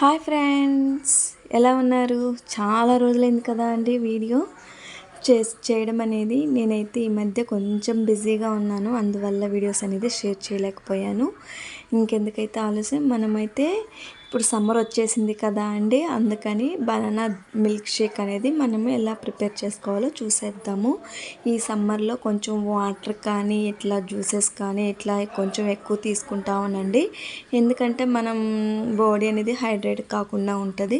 Hi friends ఎలా ఉన్నారు? చాలా రోజులైంది కదా అండి వీడియో చేసి చేయడం అనేది. నేనైతే ఈ మధ్య కొంచెం బిజీగా ఉన్నాను అందువల్ల వీడియోస్ అనేది షేర్ చేయలేకపోయాను. ఇంకెందుకైతే ఆలస్యం మనమైతే ఇప్పుడు సమ్మర్ వచ్చేసింది కదా అండి అందుకని బనానా మిల్క్ షేక్ అనేది మనము ఎలా ప్రిపేర్ చేసుకోవాలో చూసేద్దాము. ఈ సమ్మర్లో కొంచెం వాటర్ కానీ ఇట్లా జ్యూసెస్ కానీ ఇట్లా కొంచెం ఎక్కువ తీసుకుంటామనండి. ఎందుకంటే మనం బాడీ అనేది హైడ్రేట్ కాకుండా ఉంటుంది.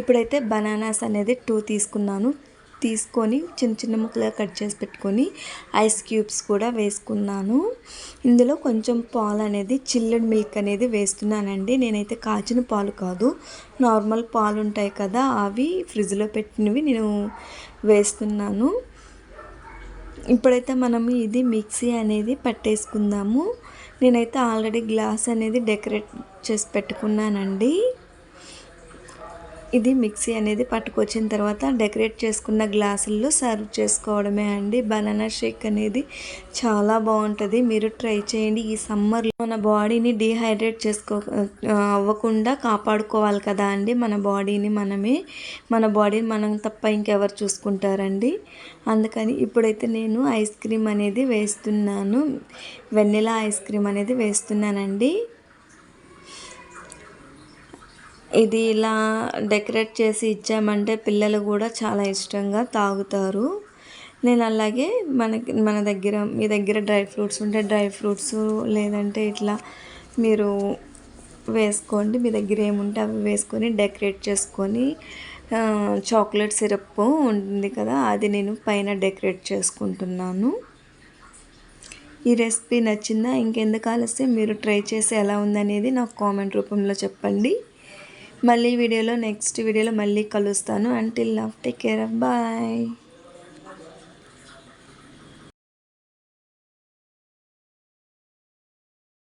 ఇప్పుడైతే బనానాస్ అనేది టూ తీసుకున్నాను. తీసుకొని చిన్న చిన్న ముక్కలుగా కట్ చేసి పెట్టుకొని ఐస్ క్యూబ్స్ కూడా వేసుకున్నాను. ఇందులో కొంచెం పాలు అనేది చిల్లడ్ మిల్క్ అనేది వేస్తున్నానండి. నేనైతే కాచిన పాలు కాదు. నార్మల్ పాలు ఉంటాయి కదా అవి ఫ్రిడ్జ్లో పెట్టినవి నేను వేస్తున్నాను. ఇప్పుడైతే మనము ఇది మిక్సీ అనేది పట్టేసుకుందాము. నేనైతే ఆల్రెడీ గ్లాస్ అనేది డెకరేట్ చేసి పెట్టుకున్నానండి. ఇది మిక్సీ అనేది పట్టుకొచ్చిన తర్వాత డెకరేట్ చేసుకున్న గ్లాసుల్లో సర్వ్ చేసుకోవడమే అండి. బనానా షేక్ అనేది చాలా బాగుంటుంది. మీరు ట్రై చేయండి. ఈ సమ్మర్లో మన బాడీని డీహైడ్రేట్ చేసుకో అవ్వకుండా కాపాడుకోవాలి కదా అండి. మన బాడీని మనమే మన బాడీని మనం తప్ప ఇంకెవరు చూసుకుంటారండి. అందుకని ఇప్పుడైతే నేను ఐస్ క్రీమ్ అనేది వేస్తున్నాను. వెన్నెలా ఐస్ క్రీమ్ అనేది వేస్తున్నానండి. ఇది ఇలా డెకరేట్ చేసి ఇచ్చామంటే పిల్లలు కూడా చాలా ఇష్టంగా తాగుతారు. నేను అలాగే మనకి మన దగ్గర మీ దగ్గర డ్రై ఫ్రూట్స్ ఉంటే డ్రై ఫ్రూట్స్ లేదంటే ఇట్లా మీరు వేసుకోండి. మీ దగ్గర ఏముంటే అవి వేసుకొని డెకరేట్ చేసుకొని చాక్లెట్ సిరప్ ఉంటుంది కదా అది నేను పైన డెకరేట్ చేసుకుంటున్నాను. ఈ రెసిపీ నచ్చిందా? ఇంకెందుకు ఆలస్యం? మీరు ట్రై చేసి ఎలా ఉందనేది నాకు కామెంట్ రూపంలో చెప్పండి. మళ్ళీ వీడియోలో నెక్స్ట్ వీడియోలో మళ్ళీ కలుస్తాను. Until love take care bye